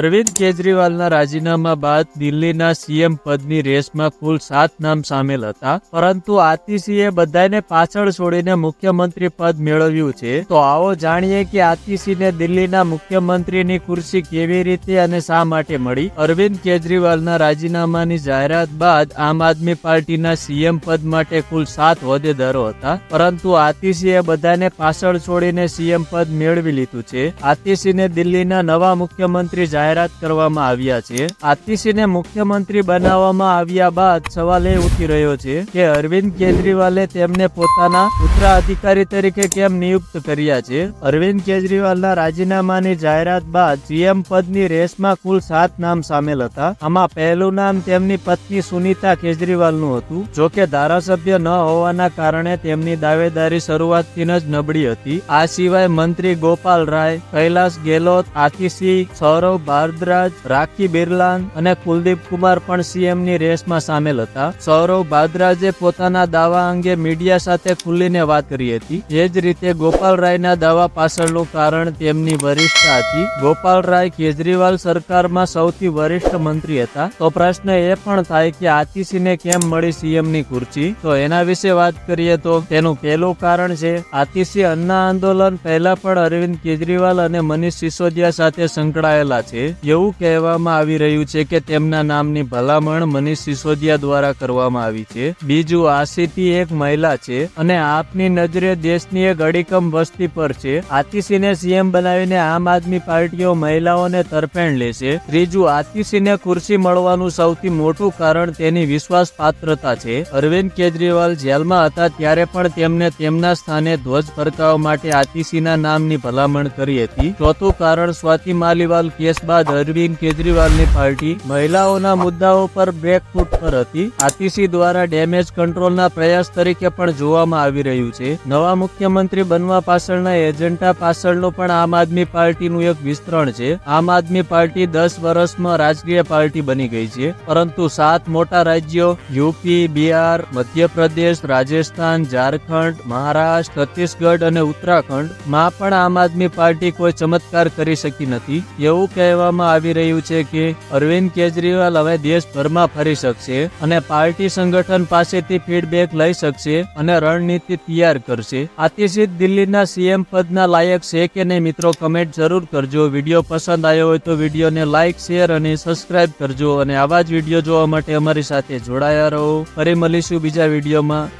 અરવિંદ કેજરીવાલના રાજીનામા બાદ દિલ્હીના સીએમ પદની રેસમાં કુલ સાત નામ સામેલ હતા. પરંતુ આતિશીએ બધાને પાછળ છોડીને મુખ્યમંત્રી પદ મેળવ્યું છે. તો આવો જાણીએ કે આતિશીને દિલ્હીના મુખ્યમંત્રીની ખુરશી કેવી રીતે અને શા માટે મળી? અરવિંદ કેજરીવાલના રાજીનામાની જાહેરાત બાદ આમ આદમી પાર્ટીના સીએમ પદ માટે કુલ સાત હોદ્દેદારો હતા. પરંતુ આતિશીએ બધાને પાછળ છોડીને સીએમ પદ મેળવી લીધું છે. આતિશીને દિલ્હીના નવા મુખ્યમંત્રી જાહેરાત કરવામાં આવ્યા છે. આતિશીને મુખ્યમંત્રી બનાવવામાં આવ્યા બાદ સવાલ એ ઉઠી રહ્યો છે કે અરવિંદ કેજરીવાલે તેમને પોતાના ઉત્તરાધિકારી તરીકે કેમ નિયુક્ત કર્યા છે? અરવિંદ કેજરીવાલના રાજીનામાની જાહેરાત બાદ સીએમ પદની રેસમાં કુલ સાત નામ સામેલ હતા. આમાં પહેલું નામ તેમની પત્ની સુનીતા કેજરીવાલનું હતું. જો કે ધારાસભ્ય ન હોવાના કારણે તેમની દાવેદારી શરૂઆતથી જ નબળી હતી. આ સિવાય મંત્રી ગોપાલ રાય, કૈલાસ ગેહલોત આતિશી સૌરવ ભારદ્વાજ રાખી બિરલાન અને કુલદીપ કુમાર પણ સીએમની રેસમાં સામેલ હતા. સૌરવ ભાદરાજે પોતાના દાવા અંગે મીડિયા સાથે ખુલીને વાત કરી હતી. એ જ રીતે ગોપાલ રાયના દાવા પાછળનું કારણ તેમની વરિષ્ઠતા હતી. ગોપાલ રાય કેજરીવાલ સરકારમાં સૌથી વરિષ્ઠ મંત્રી હતા. તો પ્રશ્ન એ પણ થાય કે આતિશીને કેમ મળી સીએમની ખુરશી તો એના વિશે વાત કરીએ તો તેનું પહેલું કારણ છે, આતિશી અન્ના આંદોલન પહેલા પણ અરવિંદ કેજરીવાલ અને મનીષ સિસોદિયા સાથે સંકળાયેલા છે. એવું કહેવામાં આવી રહ્યું છે કે તેમના નામની ભલામણ મનીષ સિસોદિયા દ્વારા કરવામાં આવી છે. બીજું આશિતી એક મહિલા છે અને આપની નજરે દેશની એક અડીકમ વસ્તી પર છે. આતિશીને સીએમ બનાવીને આમ આદમી પાર્ટીઓ મહિલાઓને તરફેણ લેશે. ત્રીજું, આતિશીને ખુરશી મળવાનું સૌથી મોટું કારણ તેની વિશ્વાસ પાત્રતા છે. અરવિંદ કેજરીવાલ જેલમાં હતા ત્યારે પણ તેમને તેમના સ્થાને ધ્વજ ફરકાવવા માટે આતિશીના નામની ભલામણ કરી હતી. ચોથું કારણ સ્વાતિ માલીવાલ કેસ બાદ અરવિંદ કેજરીવાલની પાર્ટી મહિલાઓના મુદ્દાઓ પર બ્રેકફૂટ પર હતી. આતિશી દ્વારા ડેમેજ કંટ્રોલના પ્રયાસ તરીકે પણ જોવામાં આવી રહ્યું છે. નવા મુખ્યમંત્રી બનવા પાછળના એજન્ડા પાછળનો પણ આમ આદમી પાર્ટીનું એક વિસ્તરણ છે. આમ આદમી પાર્ટી દસ વર્ષમાં રાજકીય પાર્ટી બની ગઈ છે. પરંતુ સાત મોટા રાજ્યો યુપી, બિહાર, મધ્યપ્રદેશ, રાજસ્થાન, ઝારખંડ, મહારાષ્ટ્ર, છત્તીસગઢ અને ઉત્તરાખંડમાં પણ આમ આદમી પાર્ટી કોઈ ચમત્કાર કરી શકી નથી. એવું કહેવામાં આવી રહ્યું છે કે અરવિંદ કેજરીવાલ હવે દેશભરમાં ફરી શકશે અને પાર્ટી સંગઠન પાસેથી ફીડબેક લઈ શકશે અને રણનીતિ તૈયાર કરશે. આતિશી દિલ્હીના સીએમ પદના લાયક છે કે નહીં મિત્રો કમેન્ટ જરૂર કરજો. વીડિયો પસંદ આવ્યો હોય તો વિડીયોને લાઇક શેર અને સબસ્ક્રાઇબ કરજો અને આવા જ વીડિયો જોવા માટે અમારી સાથે જોડાયા રહો. ફરી મળીશું બીજા વિડીયોમાં.